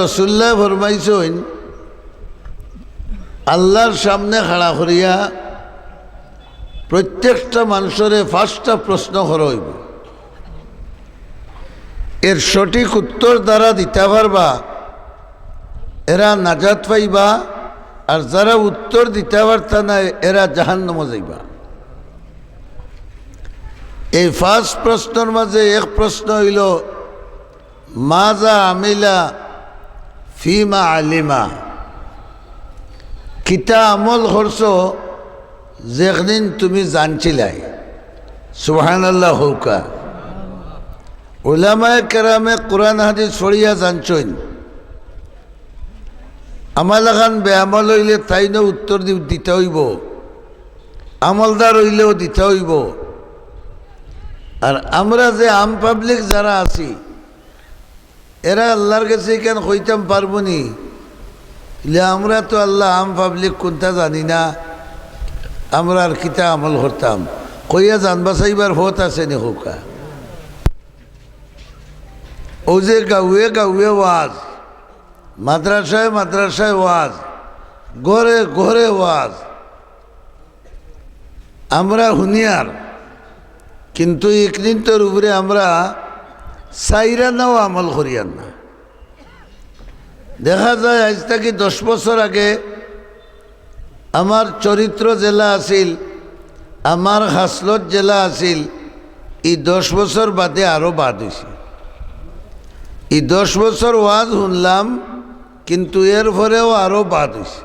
রসুল্লাহ ফরমাইছেন, আল্লাহর সামনে খাড়া করিয়া প্রত্যেকটা মানুষের পাঁচটা প্রশ্ন হরইব এর সঠিক উত্তর দ্বারা দিতে পারবা, এরা নাজাত পাইবা, আর যারা উত্তর দিতে পারতা না, এরা জাহান্নম যাইবা। এই ফার্স্ট প্রশ্নের মাঝে এক প্রশ্ন হইল, মাজা আমিলা ফিমা আলিমা। কিতা আমল করছ যেদিন তুমি জানছিলাই। সুহান আল্লাহ হৌকা। ওলামায় কেরামে কোরআন হাদিস ছড়িয়া জানছইন। আমাল খান বেআমল হইলে তাইনও উত্তর দিতে হইব। আমলদার হইলেও দিতে হইব। আর আমরা যে আম পাবলিক যারা আছি এরা আল্লাহর কাছে কেন কইতাম পারব নি? আমরা তো আল্লাহ আম পাবলিক কোনটা জানি না। আমরা আর কিতা আমল করতাম। কইয়া জানবা চাইবার হত আছে নি হোকা। ও যে গাউয়ে গাউয়ে ওয়াজ। মাদ্রাসায় মাদ্রাসায় ওয়াজ। ঘরে ঘরে ওয়াজ। আমরা হুনিয়ার। কিন্তু একদিনটার উপরে আমরা সাইরা নাও আমল করিয়ান না। দেখা যায় আজ থেকে দশ বছর আগে আমার চরিত্র জেলা আছিল, আমার হাসলত জেলা আছিল, এই দশ বছর বাদে আরও বাদ হয়েছে এই দশ বছর ওয়াজ শুনলাম, কিন্তু এর পরেও আরও বাদ হয়েছে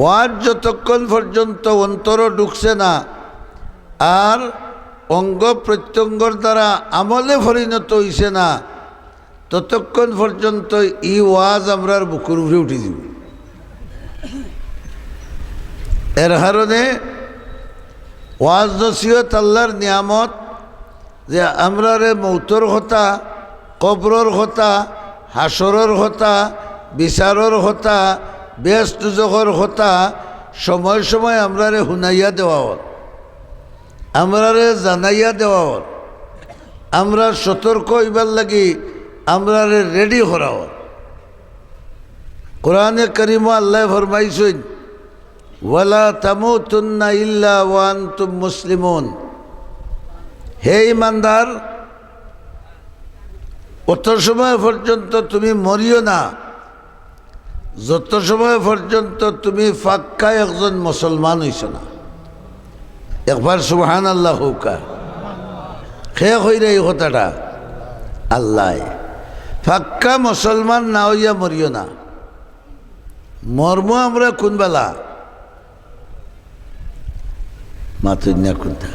ওয়াজ যতক্ষণ পর্যন্ত অন্তর ঢুকছে না, আর অঙ্গ প্রত্যঙ্গর দ্বারা আমলে পরিণত হইছে না, ততক্ষণ পর্যন্ত ই ওয়াজ আমরার বুকুর উপরে উঠে দিব। এর কারণে ওয়াজ নসিহত আল্লাহর নিয়ামত, যে আমরারে মৌতর হতা কবরর হতা হাসরর হতা বিচারর হতা বেশ দুজকর হতা সময় সময় আমরারে হুনাইয়া দেওয়া হত আমরারে জানাইয়া দেওয়া আমরা সতর্ক হইবার লাগি আমরারে রেডি হত কোরআনে করিম আল্লাহ ফরমাইছেন, ওয়ালা তামুতুন্না ইল্লা ওয়ান তুম মুসলিমন। হে ইমানদার, অত সময় পর্যন্ত তুমি মরিও না। যত সময় পর্যন্ত তুমি ফাক্কা একজন মুসলমান হইছ না। একবার সুহান আল্লাহ হৌকা। খেয়ে হইরে এই কথাটা? আল্লাহ। ফাক্কা মুসলমান না হইয়া মরিও না। মর্ম আমরা কোনবেলা মাতুন না কোনটা?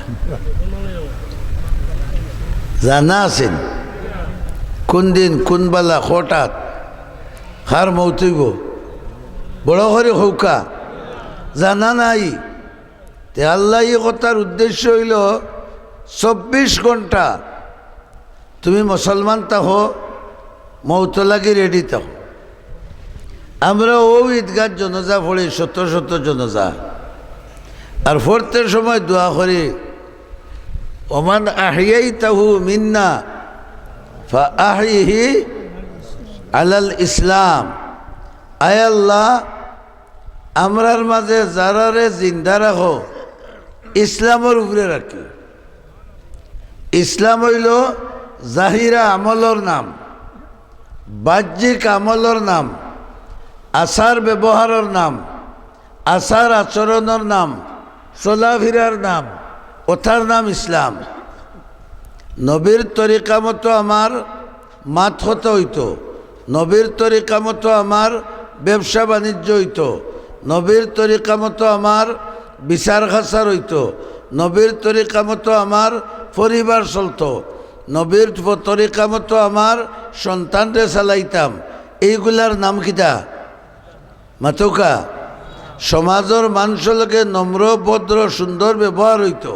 জানা আছেন? কোন দিন কোনবেলা হঠাৎ? হার মৌতইব বড় করে হৌকা। জানা নাই? তে আল্লাহ কথার উদ্দেশ্য হইল চব্বিশ ঘণ্টা তুমি মুসলমান তাহ মৌত লাগি রেডি তাহ আমরা ও ঈদগার জনজা পড়ি, শত শত জনজা। আর ফোরতের সময় দোয়া করি, ওমান আহিয়াই তাহু মিন্না আহিহি আলাল ইসলাম। আয়াল্লাহ আমরার মাঝে যারারে জিন্দা রাখো ইসলামের উপরে রাখি। ইসলাম হইল জাহিরা আমলর নাম, বাহ্যিক আমলর নাম, আচার ব্যবহারের নাম, আচার আচরণের নাম, চলাফিরার নাম ওথার নাম ইসলাম। নবীর তরিকা মতো আমার মাত হতে হইতো, নবীর তরিকা মতো আমার ব্যবসা বাণিজ্য হইতো, নবীর তরিকা মতো আমার বিচার খাসার হইতো। নবীর তরিকা মতো আমার পরিবার চলতো। নবীর তরিকা মতো আমার সন্তানরে চালাইতাম। এইগুলার নাম কিতা? মাতৌকা। সমাজের মানুষকে নম্র ভদ্র সুন্দর ব্যবহার হইতো।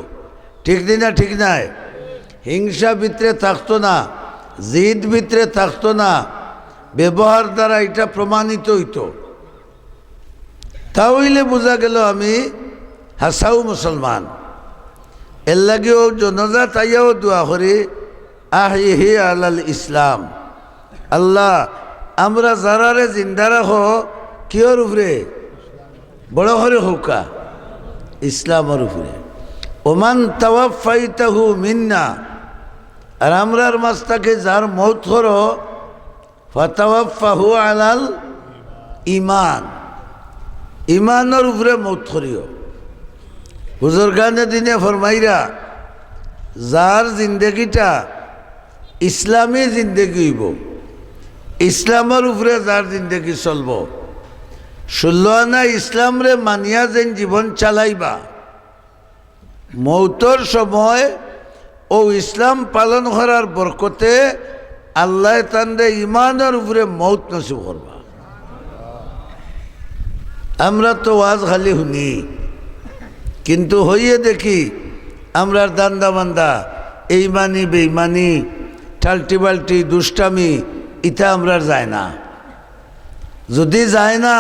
ঠিক না ঠিক নাই? হিংসা ভিতরে থাকতো না, জিদ ভিতরে থাকতো না ব্যবহার দ্বারা এটা প্রমাণিত হইতো। তাহলে বোঝা গেল আমি হাসাও মুসলমান। এর লাগেও জনজা তাইয়াও দোয়া করি আহি হি আলাল ইসলাম, আল্লাহ, আমরা যারারে জিন্দা রাখো, কিয়র উপরে? বড় করে হৌকা, ইসলামের উপরে। ওমান তাওয়াফাইতাহু মিন্না, আর আমরার মাস্তাকে যার মৌত করো, ফাতাওয়াফাহু আলাল ইমান। ইমানের উপরে মৌত করিও। হুজুরগানে দিনে ফরমাইরা, যার জিন্দগিটা ইসলামী জিন্দগি হইব, ইসলামের উপরে যার জিন্দগি চলব, ষোলো আনা ইসলামরে মানিয়া যেন জীবন চালাইবা। মৌতর সময় ও ইসলাম পালন করার বরকতে আল্লাহ তান্দে ইমানের উপরে মৌত নসিব করবা। আমরা তো ওয়াজ খালি শুনি। কিন্তু হইয়ে দেখি, আমরা দান্দা বান্দা এইমানি বেইমানি টাল্টি বাল্টি দুষ্টামি ইটা আমরা যায় না। যদি যায় না,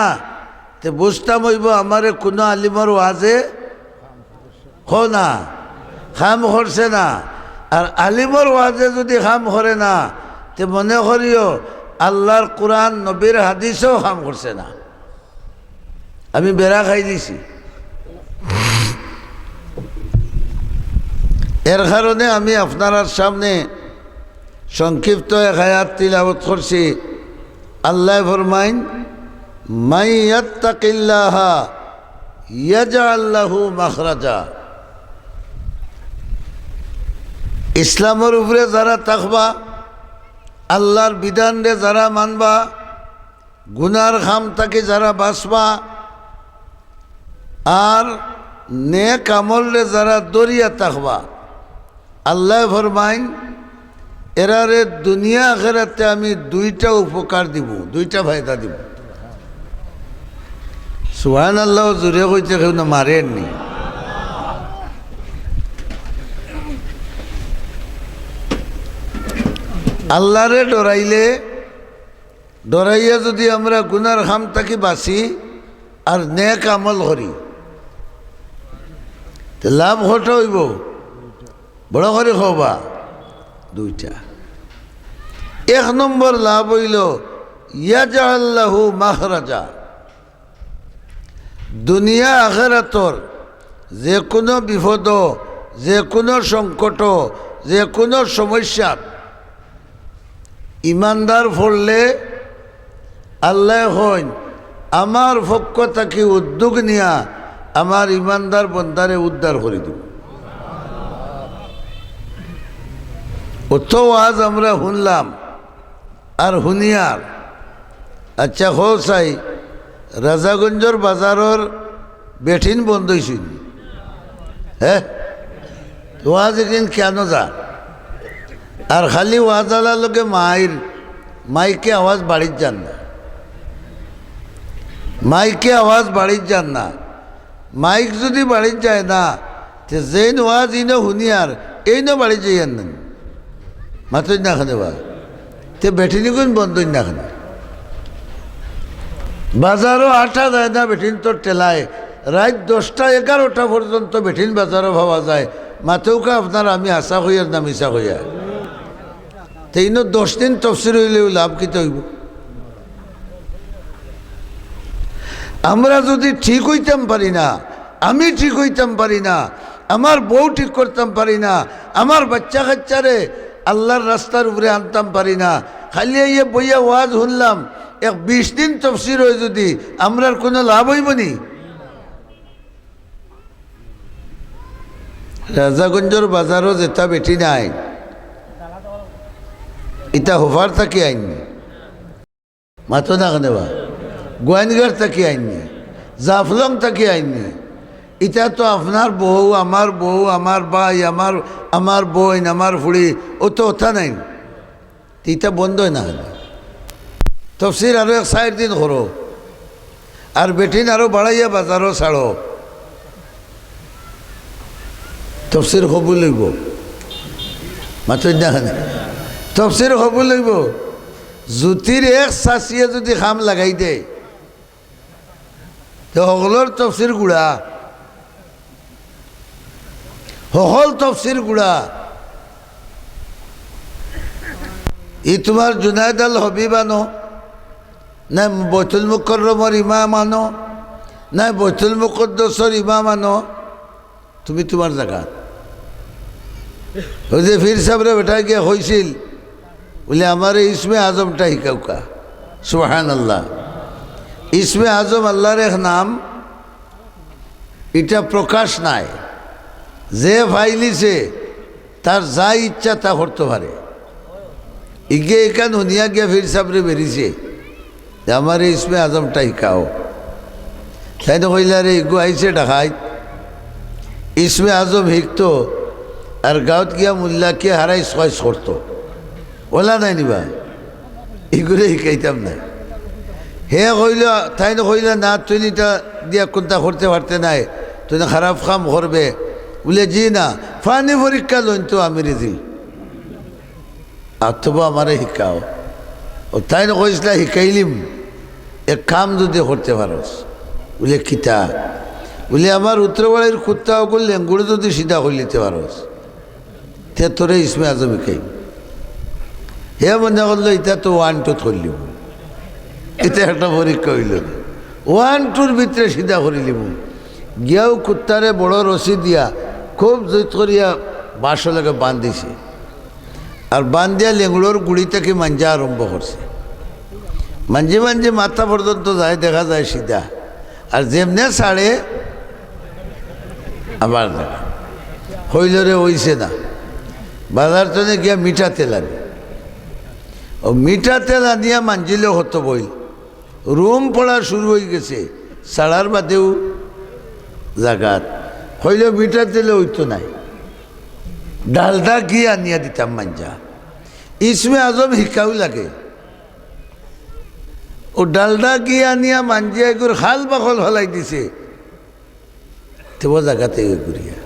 তে বুঝতাম হইব আমারে কোনো আলিমর ওয়াজে হো না, খাম করছে না। আর আলিমর ওয়াজে যদি খাম করে না, তে মনে করিও আল্লাহর কোরআন, নবীর হাদিসও খাম করছে না। আমি বেড়া খাই দিছি। এর কারণে আমি আপনার সামনে সংক্ষিপ্ত এক হায়াত তিলাবত করছি। আল্লাহ ফরমাইন, মাই ইয়াত্তাকিল্লাহা ইয়াজআল্লাহু মাখরাজা। ইসলামের উপরে যারা থাকবা আল্লাহর বিধান রে যারা মানবা, গুনার খাম তাকে যারা বাঁচবা, আর নেক আমলে যারা দরিয়া থাকবা আল্লাহ ফরমাইন এরারে দুনিয়া আখেরাতে আমি দুইটা উপকার দিব, দুইটা ফায়দা দিব। সুহান আল্লাহ জুড়ে কইতে কেউ না মারেননি আল্লাহরে ডরাইলে, ডরাইয়া যদি আমরা গুনার খাম থাকি বাঁচি, আর নেক আমল করি লাভ ঘট হইব? বড় করে হবা দুইটা। এক নম্বর লাভ হইল ইয়াজা আল্লাহু মাহরাজা দুনিয়া আখেরাতর যে কোনো বিপদ যে কোনো সংকট যে কোনো সমস্যা ইমানদার ফললে আল্লাহ হইন, আমার পক্ষ থাকি উদ্যোগ নিয়া আমার ইমানদার বন্দারে উদ্ধার করে দিব। অত আজ আমরা শুনলাম, আর শুনিয়ার আচ্ছা হো চাই রাজাগঞ্জর বাজারর বেঠিন বন্ধ হয়েছিল হ্যাঁ ওয়াজ এদিন কেন যা? আর খালি ওয়াজ আলার লোকে মায়ের মাইকে আওয়াজ বাড়ির যান না। মাইকে আওয়াজ বাড়ির যান না। মাইক যদি বাড়ির যায় না, তে যেন ওয়াজ ইনো শুনিয়ার এই ন বাড়ি যাইয়ান না। মাতই না খানে ওয়াজ তে বেঠিনি কোন বন্ধই না খানে বাজারও আটা যায় না বেঠিন তোর টেলায়। রাত দশটা এগারোটা পর্যন্ত বেঠিন বাজারও ভাবা যায়। মাথেওকা আপনার আমি আশা হইয়ার না মিশা হইয়া তেইনো দশ দিন তফসির হইলেও লাভ কি হইব আমরা যদি ঠিক হইতাম পারি না, আমি ঠিক হইতাম পারি না, আমার বউ ঠিক করতাম পারি না, আমার বাচ্চা কাচ্চারে আল্লাহর রাস্তার উপরে আনতাম পারি না। খালি ইয়ে বইয়া ওয়াজ শুনলাম, এক বিশ দিন তফসির হয় যদি, আমরার কোনো লাভ হইব নি? রাজাগঞ্জর বাজারও যেটা বেটি নাই। ইটা হোফার থাকি আইননি মাতো না কেনেবা। থাকি আইননি জাফলং থাকি আইননি ইটা তো আপনার বউ, আমার বউ, আমার ভাই, আমার আমার বোন, আমার ফুড়ি ও তো ওঠা নাই। ইটা বন্ধ হয় না তফসির আরও এক চার দিন করো। আর বেটিন আরও বাড়াইয়া বাজারও ছাড়ো। তফসির হব লইব মাতই না তফসির হব লইব জুতির এক চাচিয়ে যদি খাম লাগাই দে তো সকলের তফসির গুড়া। সকল তফসির গুড়া। ই তোমার জুনায়দ আল হবিবানো না বৈতুল মুকরমর ইমাম আনো, না বৈতুল মুকদ্দসর ইমাম আনো, তুমি তোমার জায়গা। ওই যে ফির সাহেবরে বেটা গিয়ে হয়েছিল বলে আমার ইসমে আজমটা হিকাউকা সুহান আল্লাহ ইসমে আজম আল্লাহর এক নাম, এটা প্রকাশ নাই। যে ফাইলিছে তার যা ইচ্ছা তা করতে পারে। ইগে এখান হুনিয়া গিয়া ফির সাবরে বেরিয়েছে যে আমার এই ইসমে আজমটা শিকাও তাই তো কইলা রে, ইগু আইছে ডাকাই। ইসমে আজম শিখতো আর গাঁৱত গিয়া মোল্লাকে হারাই ছয় করতো ওলা নাই নিবা এগুলো শিকাইতাম নাই। হে কইল, তাই কইলা, না, তুই এটা দিয়া কোনটা করতে পারতে নাই। তুই খারাপ কাম করবে। বলে, জি না, ফানি পরীক্ষা লইন তো আমি রেজি। আর তবু আমারে শিকাও। ও, তাই না কইসলা শিকাইলিম। এক কাম যদি করতে পারস। বলে, কিতা? বলে, আমার উত্তরবাড়ির কুত্তা অকল লেঙ্গুড়ে যদি সিধা নিতে পারস, তে তোরে ইসমে আজম শিকাইম। হে মনে করল এটা তো ওয়ান টু ধরলিম এটা একটা পরীক্ষা হইল ওয়ান টুর ভিতরে সিধা করিলিম। গিয়াও কুত্তারে বড় রশি দিয়া খুব জৈত করিয়া বাঁশলৈকে বান্ধিছে। আর বান্ধিয়া লেঙ্গুড়োর গুড়ি থেকে মাঞ্জা আরম্ভ করছে মাঞ্জি মাঞ্জি মাথা পর্যন্ত যায়, দেখা যায় সিধা আর যেমনে ছাড়ে আবার দেখা হইল রে হইছে না। বাজার টনে গিয়া মিঠা তেল আনি। ও মিঠা তেল আনিয়া মাঞ্জিলে হতো বই রুম পড়া শুরু হয়ে গেছে। সাড়ার বাদেও জাগাত। হইল মিঠা তেলে হইতো নাই। ডালডা ঘি আনিয়া দিতাম মাঞ্জা ইসমে আজম শিকাও লাগে। ও ডালডা কি আনিয়া মাঞ্জিয়া এগুর খাল বাকল হলাই দিছে। তেও জায়গাতে ঘুরিয়া।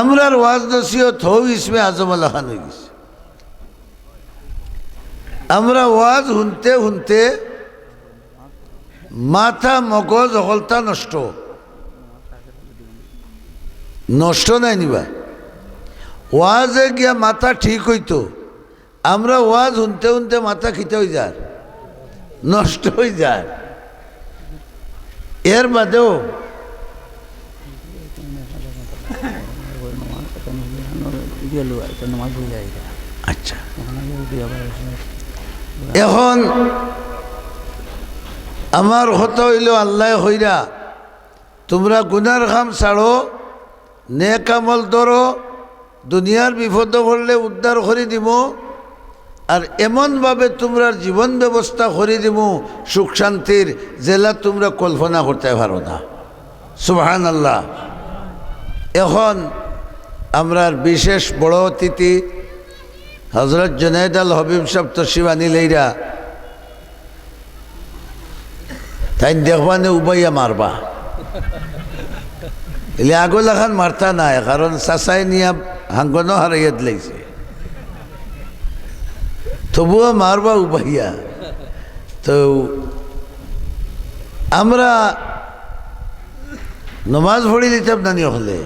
আমরার ওয়াজ নসিহত হও ইসমে আজম আল্লাহ খান হয়ে গেছে। আমরা ওয়াজ শুনতে শুনতে মাথা মগজ অকলতা নষ্ট। নষ্ট নাই নিবা। ওয়াজে গিয়া মাথা ঠিক হইতো, আমরা ওয়াজ শুনতে শুনতে মাথা খিতে হয়ে যার, নষ্ট হয়ে যায় এর বাদেও আচ্ছা। এখন আমার হত হইল আল্লাহ হইরা, তোমরা গুনার খাম ছাড়ো নে কামল ধরো, দুনিয়ার বিপদ পড়লে উদ্ধার করে দিব আর এমনভাবে তোমরা জীবন ব্যবস্থা করে দিব সুখ শান্তির জেলা তোমরা কল্পনা করতে পারো না। সুবহান আল্লাহ এখন আমরার বিশেষ বড় অতিথি হজরত জুনাইদ আল হবিব সাহ তসিবানি লইরা। তাই দেখবানে উবাইয়া মারবা। এলে আগল এখন মারতা নাই কারণ চাচাই নিয়া হাঙ্গনো হারাইয়া দিলাইছে তবুও মারবা উবাইয়া তো আমরা নমাজ পড়ি দিতাম নানি হলে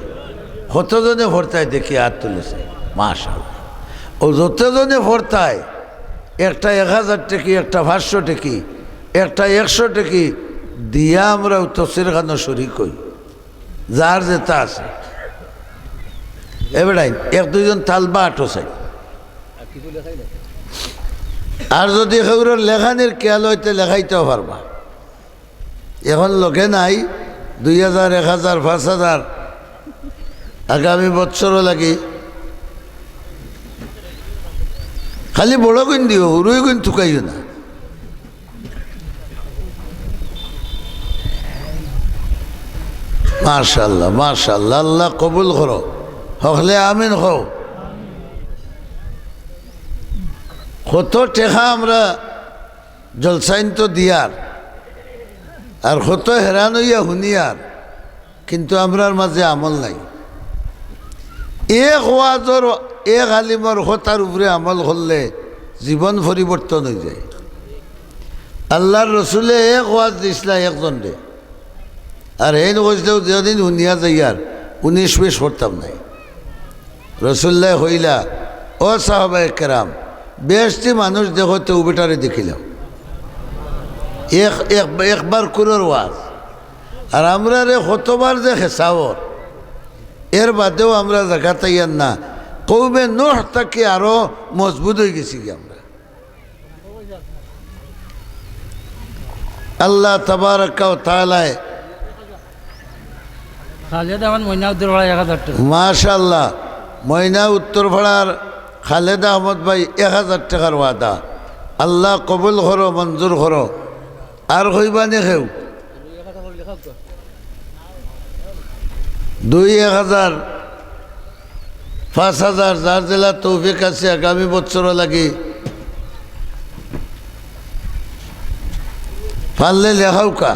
কতজনে ভরতায় দেখি হাত তুলেছে মাশাল ও যতজনে ভরতায় একটা এক হাজার টেকি একটা পাঁচশো টেকি একটা একশো টেকি দিয়া আমরা তসির খানো শরিক হই যার যেটা আছে। এবারাই এক দুইজন তালবা আটো চাই আর যদি সেগুলোর লেখানির খেয়াল হইতে লেখাইতেও পারবা। এখন লোকে নাই, দুই হাজার, এক হাজার, পাঁচ হাজার। আগামী বৎসরও লাগি। খালি বড় গুণ দিও সৰুই গুণ থুকাইও না। মাশাল্লাহ মাশাল্লাহ আল্লাহ কবুল করো। হকলে আমিন হও। কত টেকা আমরা জলসাইন তো দিয়ার, আর কত হেরান হইয়া হুনিয়ার কিন্তু আমরার মাঝে আমল নাই। এক ওয়াজর, এক আলিমর হতার উপরে আমল করলে জীবন পরিবর্তন হয়ে যায়। আল্লাহর রসুলে এক ওয়াজ দিছিলা একজন রে। আর এই কৈছিলেও যেদিন শুনিয়া যাইয়ার উনিশ বিশ করতাম নাই। রসুল্লাহ হইলা, ও সাহবাই কেরাম, বেশটি মানুষ দেখো তো উবেটারে দেখিলাম। এক এক, একবার কুরোর ওয়াজ। আর আমরা রে কতবার যে হেসাওর এর বাদেও আমরা জায়গা তাইয়ার না। কৌমে নোহ তাকে আরও মজবুত হয়ে গেছি আমরা। আল্লাহ তবারকাও তালায় খালেদ আমার ময়না উদ্দুর ভাড়া এক খালেদা আহমদ ভাই এক হাজার টাকার ওয়াদা। আল্লাহ কবুল করো, মঞ্জুর করো। আর হইবানে খেউ দুই এক হাজার, পাঁচ হাজার যার জেলা তৌফিক আছে, আগামী বছর লাগি। পারলে লেখাও কা,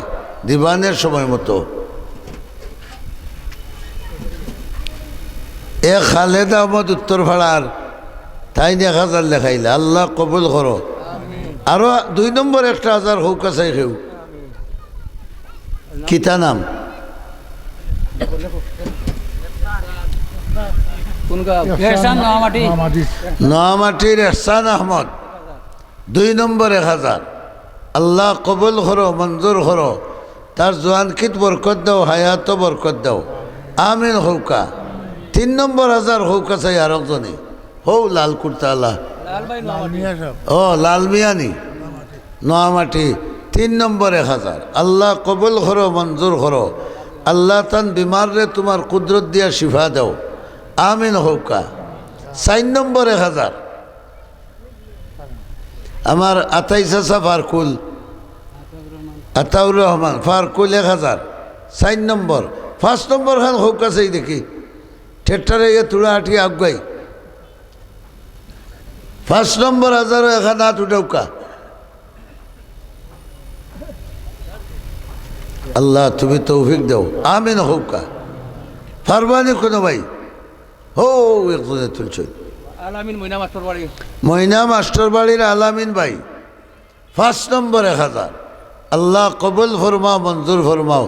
দিবানের সময় মতো এ খালেদ আহমদ উত্তর ভাড়ার তাই এক হাজার লেখাইলে আল্লাহ কবুল করো। আরও দুই নম্বর একটা হাজার হোক কাছাই খেউ কিতা নাম? নোয়ামাটির এহসান আহমদ। দুই নম্বর এক হাজার। আল্লাহ কবুল করো মঞ্জুর করো। তার জোয়ানকিত বরকত দাও হায়াত বরকত দাও। আমিন হৌকা। তিন নম্বর হাজার হৌকা চাই আর একজনে। হৌ লাল কুর্তা আল্লাহ। ও, লাল মিয়ানি। নোয়ামাটি। তিন নম্বর এক হাজার। আল্লাহ কবুল করো, মঞ্জুর করো। আল্লাহ তান বিমার তোমার কুদরত দিয়া শিফা দাও। আমিন হৌকা। চার নম্বর এক হাজার। আমার আতাইশ আসা ফারকুল। আতাউর রহমান, ফারকুল এক হাজার। চার নম্বর। পাঁচ নম্বর খান হোক আছে দেখি। ঠেট্টারে গিয়ে তুড়া আটি আগুয়াই পাঁচ নম্বর হাজারও এখান হাত উঠাউকা আল্লাহ তুমি তৌফিক দাও। আমিন হৌকা ফারবানি কোনো ভাই। হো একজনে তুলছ। আলামিন ময়না মাস্টার বাড়ির আলামিন ভাই। পাঁচ নম্বর এক হাজার। আল্লাহ কবুল ফরমাও মঞ্জুর ফরমাও।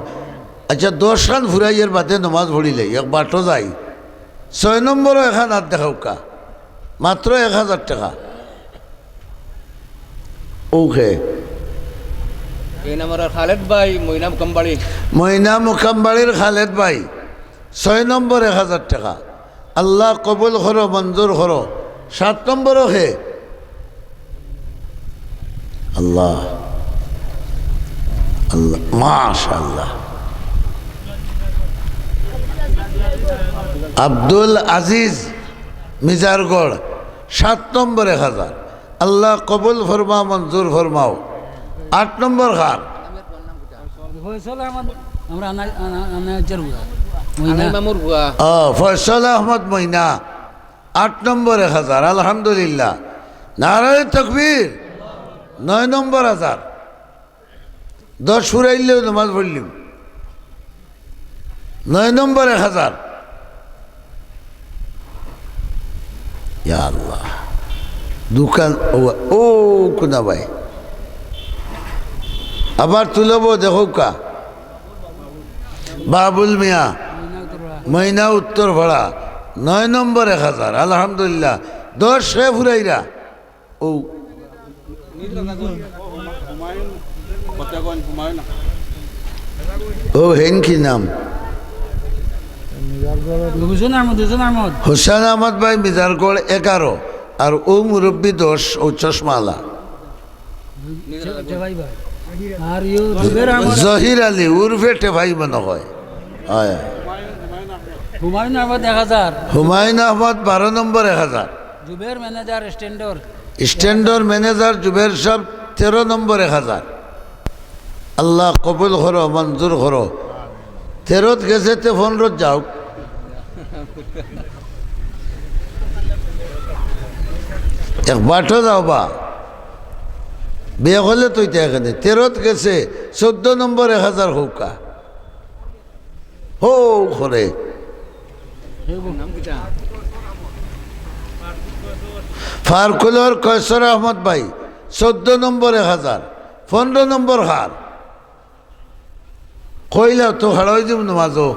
আচ্ছা দশ খান ফুরাইয়ের বাদে নমাজ ভরিলে এক বাটো যাই ছয় নম্বরও এখান হাত দেখাও কা মাত্র এক হাজার টাকা। ওকে। খালেদ ভাই ময়না কম্বাড়ি ময়না মুকামবাড়ির খালেদ ভাই ছয় নম্বর এক হাজার টাকা। আল্লাহ কবুল করো মঞ্জুর করো সাত নম্বরও হে। আল্লাহ। আল্লাহ মাশাল্লাহ আব্দুল আজিজ মিজারগড় সাত নম্বর এক হাজার। আল্লাহ কবুল ফরমাও মঞ্জুর ফরমাও। আট নম্বর খান ফয়সল আহমদ মইনা। আট নম্বর এক হাজার আলহামদুলিল্লাহ। নারায় তকবীর নয় নম্বর হাজার। দশ ফুরাইলেও নামাজ পড়লিম। নয় নম্বর এক হাজার। ইয়া আল্লাহ দোকান ও কোনা ভাই আবার তুলব দেখো কা বাবুল মিয়া ময়না উত্তর ভাড়া নয় নম্বর এক হাজার আলহামদুলিল্লাহ দশ হে ফুরাইরা ও ও হেন কি নাম দুজন আহমদ দুজন আহমদ হোসেন আহমদ ভাই মিজারগড় এগারো আর ও মুরব্বী দশ ও চশমালা। জহির আলী উর্ফে টেভাই মনে হয়। হয়। হুমায়ুন আহমদ এক হাজার। হুমায়ুন আহমদ বারো নম্বর এক হাজার। জুবের ম্যানেজার স্ট্যান্ডর স্ট্যান্ডর ম্যানেজার জুবের সাহেব তেরো নম্বর এক হাজার। আল্লাহ কবুল করো মঞ্জুর করো। তেরোত গেছে তে পনেরোত যাও। এক বাটো যাও বা। বিয়ে হলে তুই তো এখানে। তেরোত গেছে চোদ্দ নম্বর এক হাজার হৌকা হো করে ফারকুলর কয়সর আহমদ ভাই চোদ্দ নম্বর এক হাজার পনেরো নম্বর হার কইলা তো হারাই দিব নমাজো।